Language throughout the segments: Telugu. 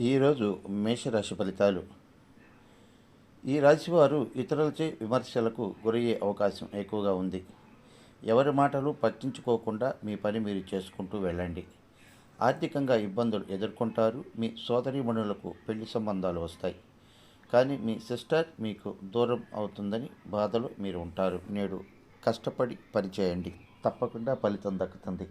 ఈరోజు మేషరాశి ఫలితాలు. ఈ రాశివారు ఇతరులచే విమర్శలకు గురయ్యే అవకాశం ఎక్కువగా ఉంది. ఎవరి మాటలు పట్టించుకోకుండా మీ పని మీరు చేసుకుంటూ వెళ్ళండి. ఆర్థికంగా ఇబ్బందులు ఎదుర్కొంటారు. మీ సోదరీమణులకు పెళ్ళి సంబంధాలు వస్తాయి. కానీ మీ సిస్టర్ మీకు దూరం అవుతుందని బాధలో మీరు ఉంటారు. నేడు కష్టపడి పనిచేయండి తప్పకుండా ఫలితం దక్కుతుంది.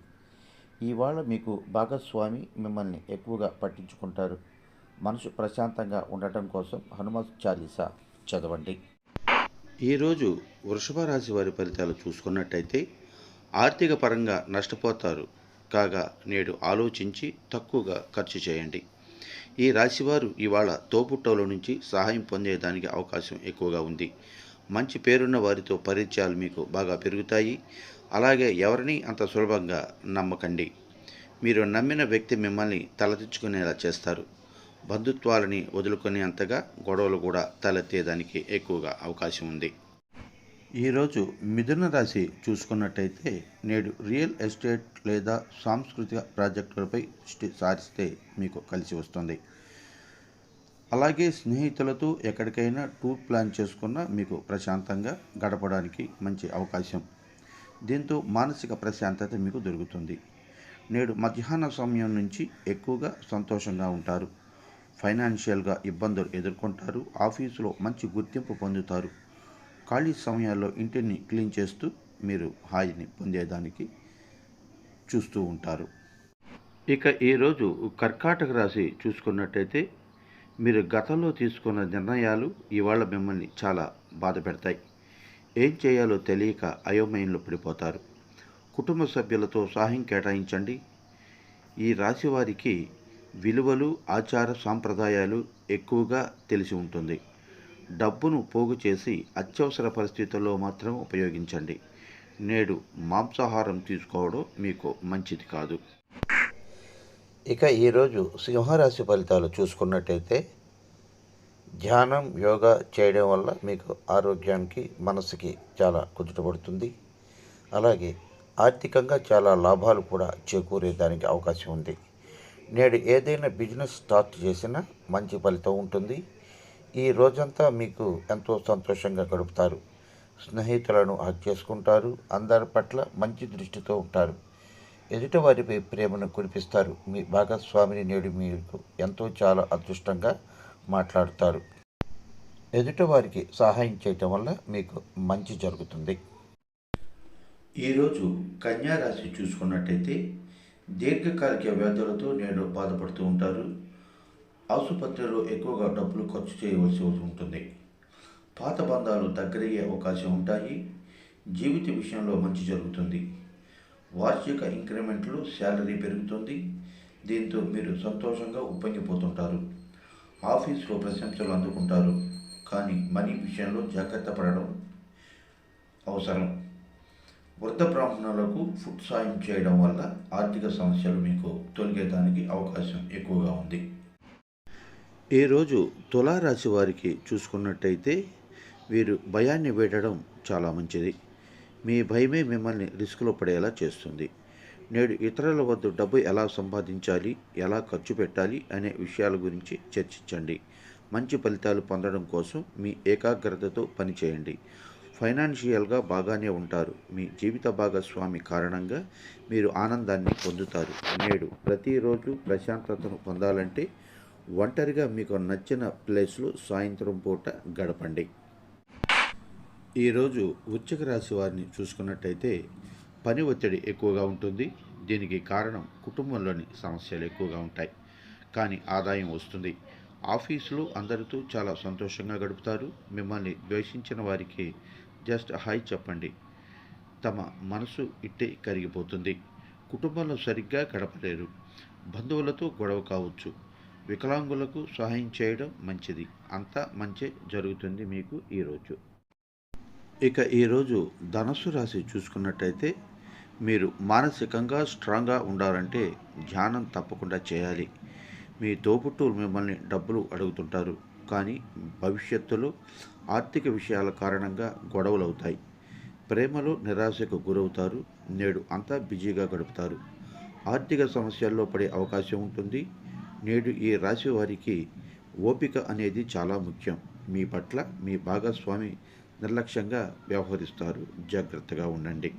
ఇవాళ మీకు భాగస్వామి మిమ్మల్ని ఎక్కువగా పట్టించుకుంటారు. మనసు ప్రశాంతంగా ఉండటం కోసం హనుమత్ చాలీసా చదవండి. ఈరోజు వృషభ రాశి వారి ఫలితాలు చూసుకున్నట్టయితే ఆర్థిక పరంగా నష్టపోతారు. కాగా నేడు ఆలోచించి తక్కువగా ఖర్చు చేయండి. ఈ రాశివారు ఇవాళ తోబుట్టవుల నుంచి సహాయం పొందేదానికి అవకాశం ఎక్కువగా ఉంది. మంచి పేరున్న వారితో పరిచయాలు మీకు బాగా పెరుగుతాయి. అలాగే ఎవరిని అంత సులభంగా నమ్మకండి. మీరు నమ్మిన వ్యక్తి మిమ్మల్ని తలదించుకునేలా చేస్తారు. బంధుత్వాలని వదులుకునే అంతగా గొడవలు కూడా తలెత్తేదానికి ఎక్కువగా అవకాశం ఉంది. ఈరోజు మిథున రాశి చూసుకున్నట్టయితే నేడు రియల్ ఎస్టేట్ లేదా సాంస్కృతిక ప్రాజెక్టులపై దృష్టి సారిస్తే మీకు కలిసి వస్తుంది. అలాగే స్నేహితులతో ఎక్కడికైనా టూర్ ప్లాన్ చేసుకున్న మీకు ప్రశాంతంగా గడపడానికి మంచి అవకాశం. దీంతో మానసిక ప్రశాంతత మీకు దొరుకుతుంది. నేడు మధ్యాహ్న సమయం నుంచి ఎక్కువగా సంతోషంగా ఉంటారు. ఫైనాన్షియల్గా ఇబ్బందులు ఎదుర్కొంటారు. ఆఫీసులో మంచి గుర్తింపు పొందుతారు. ఖాళీ సమయాల్లో ఇంటిని క్లీన్ చేస్తూ మీరు హాయిని పొందేదానికి చూస్తూ ఉంటారు. ఇక ఈరోజు కర్కాటక రాశి చూసుకున్నట్టయితే మీరు గతంలో తీసుకున్న నిర్ణయాలు ఇవాళ మిమ్మల్ని చాలా బాధ పెడతాయి. ఏం చేయాలో తెలియక అయోమయంలో పడిపోతారు. కుటుంబ సభ్యులతో సహాయం కేటాయించండి. ఈ రాశి వారికి విలువలు ఆచార సాంప్రదాయాలు ఎక్కువగా తెలిసి ఉంటుంది. డబ్బును పోగు చేసి అత్యవసర పరిస్థితుల్లో మాత్రం ఉపయోగించండి. నేడు మాంసాహారం తీసుకోవడం మీకు మంచిది కాదు. ఇక ఈరోజు సింహరాశి ఫలితాలు చూసుకున్నట్టయితే ధ్యానం యోగా చేయడం వల్ల మీకు ఆరోగ్యానికి మనసుకి చాలా కుదుటపడుతుంది. అలాగే ఆర్థికంగా చాలా లాభాలు కూడా చేకూరేదానికి అవకాశం ఉంది. నేడు ఏదైనా బిజినెస్ స్టార్ట్ చేసినా మంచి ఫలితం ఉంటుంది. ఈ రోజంతా మీకు ఎంతో సంతోషంగా గడుపుతారు. స్నేహితులను హక్ చేసుకుంటారు. అందరి పట్ల మంచి దృష్టితో ఉంటారు. ఎదుటివారిపై ప్రేమను కురిపిస్తారు. మీ భాగస్వామిని నేడు మీకు ఎంతో చాలా అదృష్టంగా మాట్లాడుతారు. ఎదుటివారికి సహాయం చేయటం వల్ల మీకు మంచి జరుగుతుంది. ఈరోజు కన్యా రాశి చూసుకున్నట్టయితే దీర్ఘకాలిక వ్యాధులతో నేడు బాధపడుతూ ఉంటారు. ఆసుపత్రిలో ఎక్కువగా డబ్బులు ఖర్చు చేయవలసి ఉంటుంది. పాత బంధాలు దగ్గరయ్యే అవకాశం ఉంటాయి. జీవిత విషయంలో మంచి జరుగుతుంది. వార్షిక ఇంక్రిమెంట్లు శాలరీ పెరుగుతుంది. దీంతో మీరు సంతోషంగా ఉప్పొంగిపోతుంటారు. ఆఫీస్లో ప్రశంసలు అందుకుంటారు. కానీ మనీ విషయంలో జాగ్రత్త పడడం అవసరం. వృద్ధ బ్రాహ్మణులకు ఫుడ్ సాయం చేయడం వల్ల ఆర్థిక సమస్యలు మీకు తొలగేదానికి అవకాశం ఎక్కువగా ఉంది. ఈరోజు తులారాశి వారికి చూసుకున్నట్టయితే వీరు భయాన్ని వేడడం చాలా మంచిది. మీ భయమే మిమ్మల్ని రిస్క్లో పడేలా చేస్తుంది. నేడు ఇతరుల వద్ద డబ్బు ఎలా సంపాదించాలి ఎలా ఖర్చు పెట్టాలి అనే విషయాల గురించి చర్చించండి. మంచి ఫలితాలు పొందడం కోసం మీ ఏకాగ్రతతో పనిచేయండి. ఫైనాన్షియల్గా బాగానే ఉంటారు. మీ జీవిత భాగస్వామి కారణంగా మీరు ఆనందాన్ని పొందుతారు. నేడు ప్రతిరోజు ప్రశాంతతను పొందాలంటే ఒంటరిగా మీకు నచ్చిన ప్లేస్లో సాయంత్రం పూట గడపండి. ఈరోజు వృశ్చిక రాశి వారిని చూసుకున్నట్టయితే పని ఒత్తిడి ఎక్కువగా ఉంటుంది. దీనికి కారణం కుటుంబంలోని సమస్యలు ఎక్కువగా ఉంటాయి. కానీ ఆదాయం వస్తుంది. ఆఫీసులో అందరితో చాలా సంతోషంగా గడుపుతారు. మిమ్మల్ని ద్వేషించిన వారికి జస్ట్ హాయ్ చెప్పండి. తమ మనసు ఇట్టే కరిగిపోతుంది. కుటుంబంలో సరిగ్గా గడపలేరు బంధువులతో గొడవ కావచ్చు. వికలాంగులకు సహాయం చేయడం మంచిది. అంతా మంచి జరుగుతుంది మీకు ఈరోజు. ఇక ఈరోజు ధనస్సు రాశి చూసుకున్నట్టయితే మీరు మానసికంగా స్ట్రాంగ్గా ఉండాలంటే ధ్యానం తప్పకుండా చేయాలి. మీ తోబుట్టువులు మిమ్మల్ని డబ్బులు అడుగుతుంటారు. కానీ భవిష్యత్తులో ఆర్థిక విషయాల కారణంగా గొడవలు అవుతాయి ప్రేమలో నిరాశకు గురవుతారు. నేడు అంతా బిజీగా గడుపుతారు. ఆర్థిక సమస్యల్లో పడే అవకాశం ఉంటుంది. నేడు ఈ రాశి వారికి ఓపిక అనేది చాలా ముఖ్యం. మీ పట్ల మీ భాగస్వామి నిర్లక్ష్యంగా వ్యవహరిస్తారు. జాగ్రత్తగా ఉండండి.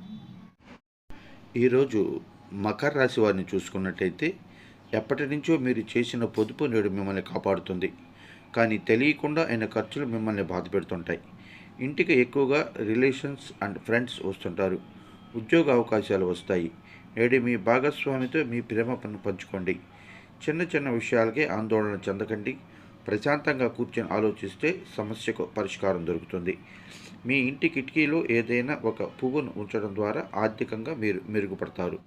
ఈరోజు మకర రాశి వారిని చూసుకున్నట్టయితే ఎప్పటి నుంచో మీరు చేసిన పొదుపు నేడు మిమ్మల్ని కాపాడుతుంది. కానీ తెలియకుండా అయిన ఖర్చులు మిమ్మల్ని బాధ పెడుతుంటాయి. ఇంటికి ఎక్కువగా రిలేషన్స్ అండ్ ఫ్రెండ్స్ వస్తుంటారు. ఉద్యోగ అవకాశాలు వస్తాయి. నేడు మీ భాగస్వామితో మీ ప్రేమ పని పంచుకోండి. చిన్న చిన్న విషయాలకే ఆందోళన చెందకండి. ప్రశాంతంగా కూర్చొని ఆలోచిస్తే సమస్యకు పరిష్కారం దొరుకుతుంది. మీ ఇంటి కిటికీలో ఏదైనా ఒక పువ్వును ఉంచడం ద్వారా ఆర్థికంగా మీరు మెరుగుపడతారు.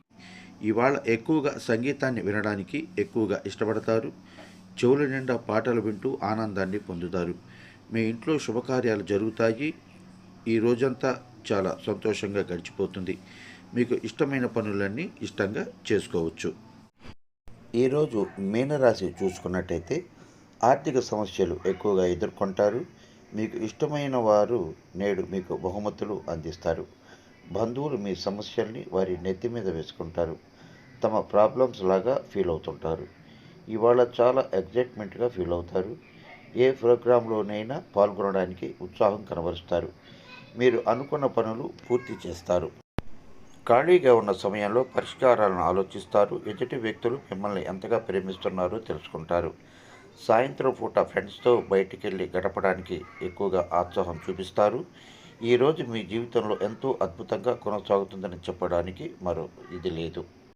ఇవాళ ఎక్కువగా సంగీతాన్ని వినడానికి ఎక్కువగా ఇష్టపడతారు. చెవుల నిండా పాటలు వింటూ ఆనందాన్ని పొందుతారు. మీ ఇంట్లో శుభకార్యాలు జరుగుతాయి. ఈ రోజంతా చాలా సంతోషంగా గడిచిపోతుంది. మీకు ఇష్టమైన పనులన్నీ ఇష్టంగా చేసుకోవచ్చు. ఈరోజు మీనరాశి చూసుకున్నట్టయితే ఆర్థిక సమస్యలు ఎక్కువగా ఎదుర్కొంటారు. మీకు ఇష్టమైన వారు నేడు మీకు బహుమతులు అందిస్తారు. బంధువులు మీ సమస్యల్ని వారి నెత్తి మీద వేసుకుంటారు. తమ ప్రాబ్లమ్స్ లాగా ఫీల్ అవుతుంటారు. ఇవాళ చాలా ఎగ్జైట్మెంట్గా ఫీల్ అవుతారు. ఏ ప్రోగ్రాంలోనైనా పాల్గొనడానికి ఉత్సాహం కనబరుస్తారు. మీరు అనుకున్న పనులు పూర్తి చేస్తారు. ఖాళీగా ఉన్న సమయంలో పరిష్కారాలను ఆలోచిస్తారు. ఎదుటి వ్యక్తులు మిమ్మల్ని ఎంతగా ప్రేమిస్తున్నారో తెలుసుకుంటారు. సాయంత్రం పూట ఫ్రెండ్స్తో బయటికి వెళ్ళి గడపడానికి ఎక్కువగా ఆత్సాహం చూపిస్తారు. ఈరోజు మీ జీవితంలో ఎంతో అద్భుతంగా కొనసాగుతుందని చెప్పడానికి మరో ఇది లేదు.